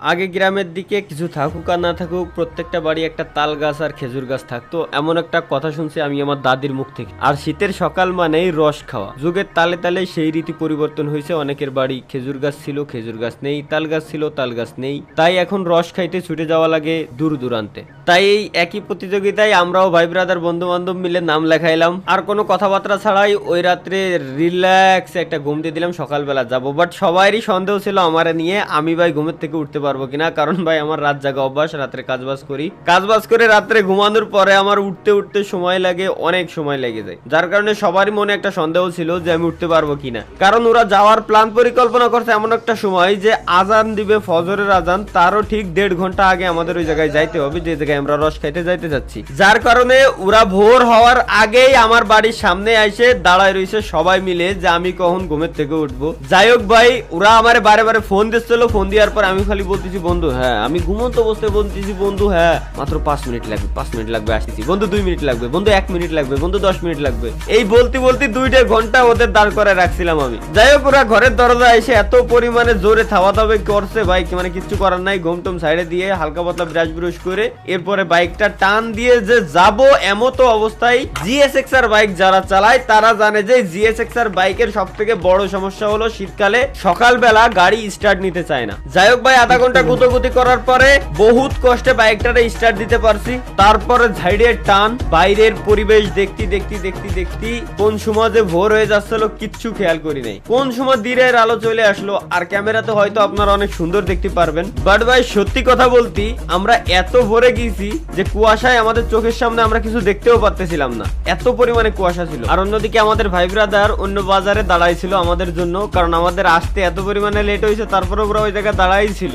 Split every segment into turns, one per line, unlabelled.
আগে গ্রামের দিকে কিছু থাকুক আর না থাকুক, প্রত্যেকটা বাড়ি একটা তাল গাছ আর খেজুর গাছ থাকতো। এমন একটা কথা শুনছি আমি আমার দাদির মুখ থেকে। আর শীতের সকাল মানেই রস খাওয়া। যুগের তালে তালে সেই রীতি পরিবর্তন হয়েছে। অনেকের বাড়ি খেজুর গাছ ছিল, খেজুর গাছ নেই। তাল গাছ ছিল, তাল গাছ নেই। তাই এখন রস খাইতে ছুটে যাওয়া লাগে দূর দূরান্তে। তাই এই একই প্রতিযোগিতায় আমরাও ভাই ব্রাদার বন্ধু বান্ধব মিলে নাম লেখাইলাম। আর কোনো কথাবার্তা ছাড়াই ওই রাত্রে রিল্যাক্স একটা ঘুম দিয়ে দিলাম। সকালবেলা যাব। বাট সবারই সন্দেহ ছিল আমার নিয়ে। আমি ভাই ঘুমের থেকে উঠতে পারব কিনা? কারণ ভাই, আমার রাত জাগা অভ্যাস, রাত্রে কাজবাজ করি। কাজবাজ করে রাত্রে ঘুমানোর পরে আমার উঠতে উঠতে সময় লাগে, অনেক সময় লেগে যায়। যার কারণে সবারই মনে একটা সন্দেহ ছিল যে আমি উঠতে পারব কিনা। কারণ ওরা যাওয়ার প্ল্যান পরিকল্পনা করছে এমন একটা সময় যে আজান দিবে, ফজরের আজান, তারও ঠিক দেড় ঘণ্টা আগে আমাদের ওই জায়গায় যাইতে হবে, যে জায়গায় আমরা রস খাইতে যাইতে যাচ্ছি। যার কারণে ওরা ভোর হওয়ার আগেই আমার বাড়ির সামনে এসে দাঁড়ায় রয়েছে সবাই মিলে যে আমি কখন ঘুমের থেকে উঠবো। যাই হোক ভাই, ওরা আমার বারে বারে ফোন দিচ্ছিল ফোন দেওয়ার পর আমি খালি বলতেছি, বন্ধু হ্যাঁ আমি ঘুমন্ত অবস্থায় বলতেছি, বন্ধু হ্যাঁ মাত্র পাঁচ মিনিট লাগবে, পাঁচ মিনিট লাগবে, আসতেছি। বন্ধু, দুই মিনিট লাগবে, বন্ধু, এক মিনিট লাগবে, বন্ধু, দশ মিনিট লাগবে। এই বলতে বলতে দুইটা ঘণ্টা ওদের দাঁড় করে রাখছিলাম আমি। যাই হোক, ওরা ঘরের দরজা এসে এত পরিমাণে জোরে থাওয়া দাবে করছে, ভাই কি মানে কিচ্ছু করার নাই, ঘুম টুম সাইডে দিয়ে হালকা পাতলা ব্রাশ ব্রুশ করে এরপরে বাইকটা টান দিয়ে যে যাব এমতো অবস্থায় জিএসএক্স আর বাইক যারা চালায়, তারা জানে যে জিএসএক্স আর বাইকের সব থেকে বড় সমস্যা হলো শীতকালে সকালবেলা গাড়ি স্টার্ট নিতে চায় না। যাই হোক, ভাই, আধা গুতোগুতি করার পরে বহুত কষ্টে বাইকটারে স্টার্ট দিতে পারছি। তারপরে ঝাইডের টান, বাইরের পরিবেশ দেখতে দেখতে দেখতে দেখতে কোন সময় যে ভোর হয়ে যাচ্ছিল কিচ্ছু খেয়াল করি নাই। কোন সময় দিনের আলো চলে আসলো, আর ক্যামেরাতে হয়তো আপনারা অনেক সুন্দর দেখতে পারবেন। বাট ভাই, সত্যি কথা বলতি, আমরা এত ভরে গিয়েছি যে কুয়াশায় আমাদের চোখের সামনে আমরা কিছু দেখতেও পারতেছিলাম না। এত পরিমাণে কুয়াশা ছিল। আর অন্যদিকে আমাদের ভাই ব্রাদার অন্য বাজারে দাঁড়াই ছিল আমাদের জন্য, কারণ আমাদের আসতে এত পরিমাণে লেট হয়েছে তারপরে ওরা ওই জায়গায় দাঁড়াই ছিল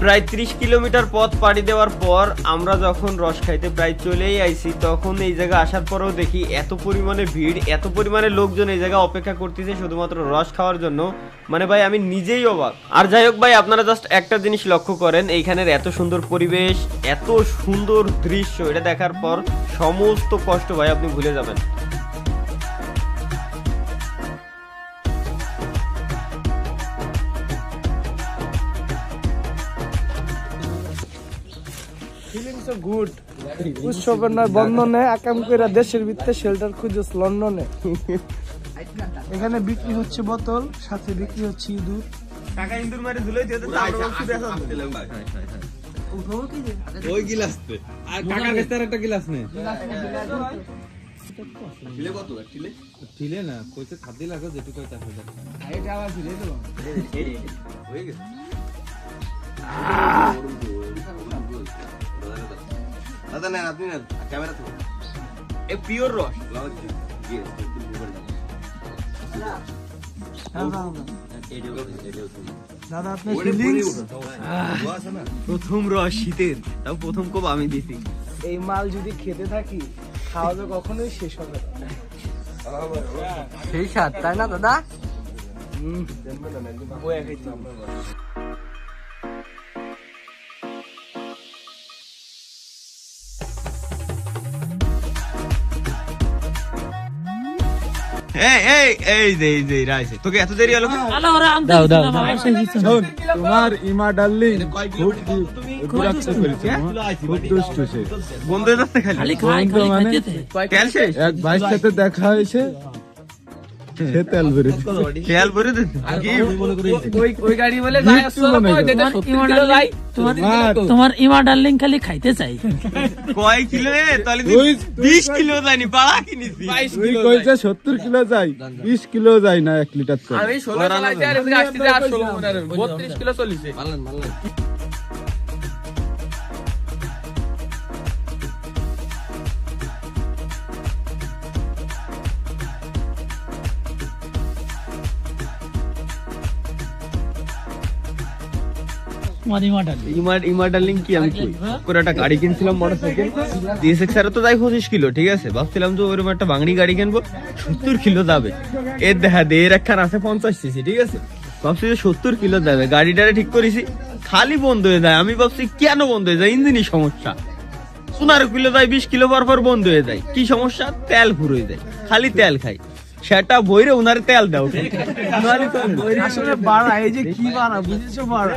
প্রায় ত্রিশ কিলোমিটার পথ পাড়ি দেওয়ার পর আমরা যখন রস খাইতে প্রায় চলেই আইছি তখন এই জায়গা আসার পরেও দেখি এত পরিমাণে ভিড় এত পরিমাণে লোকজন এই জায়গা অপেক্ষা করতেছে শুধুমাত্র রস খাওয়ার জন্য। মানে ভাই আমি নিজেই অবাক। আর যাই হোক ভাই আপনারা জাস্ট একটা জিনিস লক্ষ্য করেন এইখানের এত সুন্দর পরিবেশ এত সুন্দর দৃশ্য এটা দেখার পর সমস্ত কষ্ট ভাই আপনি ভুলে যাবেন।
গুড। উৎসবের নয় বন্ধনে আকাম কইরা দেশের ভিতরে শেল্টার খুঁজছ লন্ডনে। এখানে বিক্রি হচ্ছে বোতল সাথে বিক্রি হচ্ছে ইঁদুর।
টাকা ইন্দুর মারে ধুলে দিয়ে
ওই গিলাস আর কাকার কাছে একটা গিলাস নে ঠিলে না কইতে খাদ্য লাগো যেটুকু চার হাজার
দাদা নেন আপনি নেন ক্যামেরা তো
এ পিওর রস প্রথম রস শীতের তাও প্রথম কোপ আমি দিছি।
এই মাল যদি খেতে থাকি খাওয়া তো কখনোই শেষ হবে
সেই স্বাদ তাই না দাদা?
এই এই এই যে এই যে রাইছে তোকে এত দেরি হলো
দাও দাও
শোন তোমার ইমা ডার্লিং খুব বিরাক্ত করেছে খুব দুষ্ট সে।
বন্ধ হয়ে খালি।
মানে? এক ভাইয়ের সাথে দেখা হয়েছে। তোমার
তোমার ইমা ডার্লিং খালি খাইতে চাই
কয় কিলো বিশ কিলো যায়নি পাড়া কিনেছি
কইছে সত্তর কিলো যাই বিশ কিলো যাই না এক লিটার করে।
আমি ষোলো কিলো চল্লিশে
তোমার ইমা
ইমার ইমার ডার্লিং কি আমি কই? করে একটা গাড়ি কিনছিলাম মোটরসাইকেল ডিএসএক্স আর তো যাই পঁচিশ কিলো ঠিক আছে? ভাবছিলাম যে ওরকম একটা বাঙড়ি গাড়ি কিনবো সত্তর কিলো যাবে। এর দেখা দে এর একখান আছে পঞ্চাশ সিসি ঠিক আছে? ভাবছি যে সত্তর কিলো যাবে গাড়িটারে ঠিক করেছি খালি বন্ধ হয়ে যায়। আমি ভাবছি কেন বন্ধ হয়ে যায়? ইঞ্জিনই সমস্যা। পনেরো কিলো যায় বিশ কিলো পর পর বন্ধ হয়ে যায়। কি সমস্যা? তেল ফুরোয় যায়। খালি তেল খাই। সেটা বইরে উনারে তেল দাও।
আসলে বাড়া এই যে কি বাড়া বুঝেছ বাড়া?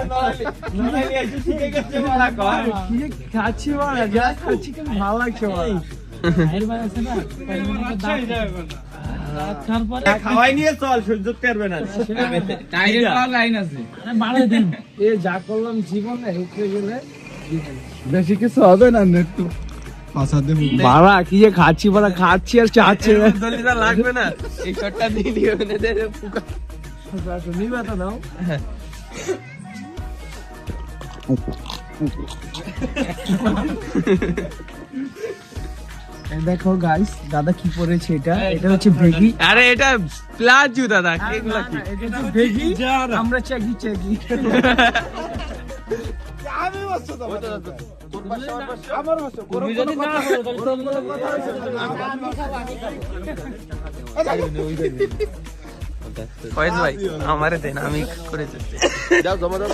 খাচ্ছি বাড়া যা খাচ্ছি কিন্তু ভালো লাগছে বাড়া?
খাওয়াই নিয়ে চল সহ্য করবে না।
আরে বাড়ে দিন।
এ যা করলাম জীবনে
বেশি কিছু হবে না একটু
বাড়া কি যে খাচ্ছি বাড়া খাচ্ছি আর চাচ্ছি।
লাগবে না। এই শটটা দিয়ে দিও
নিবা তো দাও দেখো গাইস দাদা কি পরেছে এটা? এটা হচ্ছে ভেগি।
আরে এটা প্লাজু দাদা। এগুলা কি?
এটা ভেগি। আমরা চেকি চেকি
তুমি যদি না করো তাহলে
ফয়েজ ভাই আমারে দেন আমি করে দিচ্ছি।
যাও জমা দাও।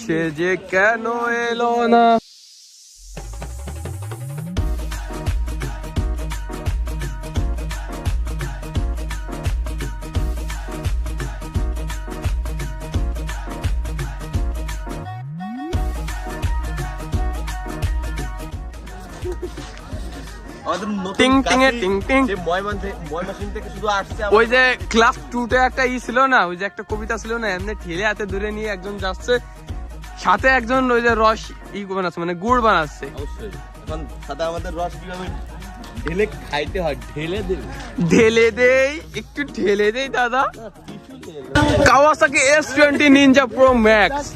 সে যে কেন এলো না?
আমাদের
টিং টিং এ টিং টিং।
থেকে শুধু আসছে
ওই যে ক্লাস টুতে একটা ই ছিল না ওই যে একটা কবিতা ছিল না এমনি ঠেলে হাতে দূরে নিয়ে একজন যাচ্ছে সাথে একজন ওই যে রস ই বানাচ্ছে মানে গুড় বানাচ্ছে।
অবশ্যই। এখন সাদা আমাদের রস কীভাবে ঢেলে খাইতে হয় ঢেলে দেবে
ঢেলে দেই একটু ঢেলে দেই দাদা। Kawasaki S twenty Ninja pro max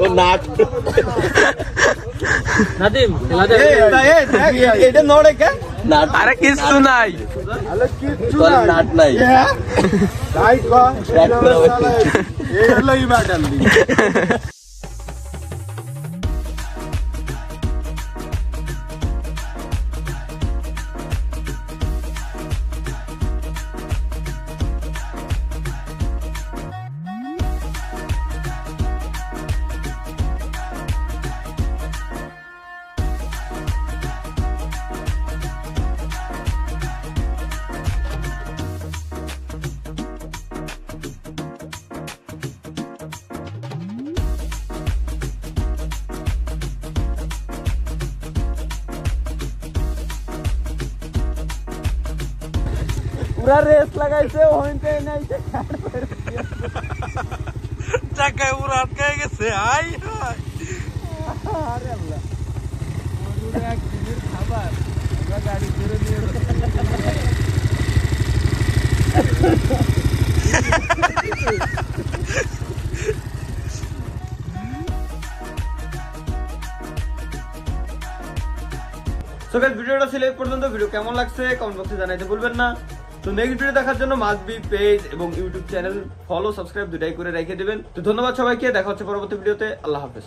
ও নাট
নাদিম
এটা নড়ে কে নাট
আরে কিছু নাই
তোর নাট নাই
পুরা রেস লাগাইছে হইতে নাই
চাকায় পুরো আটকে গেছে আই
তো guys, ভিডিওটা ছিল এই পর্যন্ত। ভিডিও কেমন লাগছে? কমেন্ট বক্সে জানাইতে ভুলবেন না। তো নেক্সট ভিডিও দেখার জন্য মাস্ট বি পেজ এবং ইউটিউব চ্যানেল ফলো সাবস্ক্রাইব দুটাই করে রেখে দেবেন। তো ধন্যবাদ সবাইকে, দেখা হচ্ছে পরবর্তী ভিডিওতে আল্লাহ হাফেজ।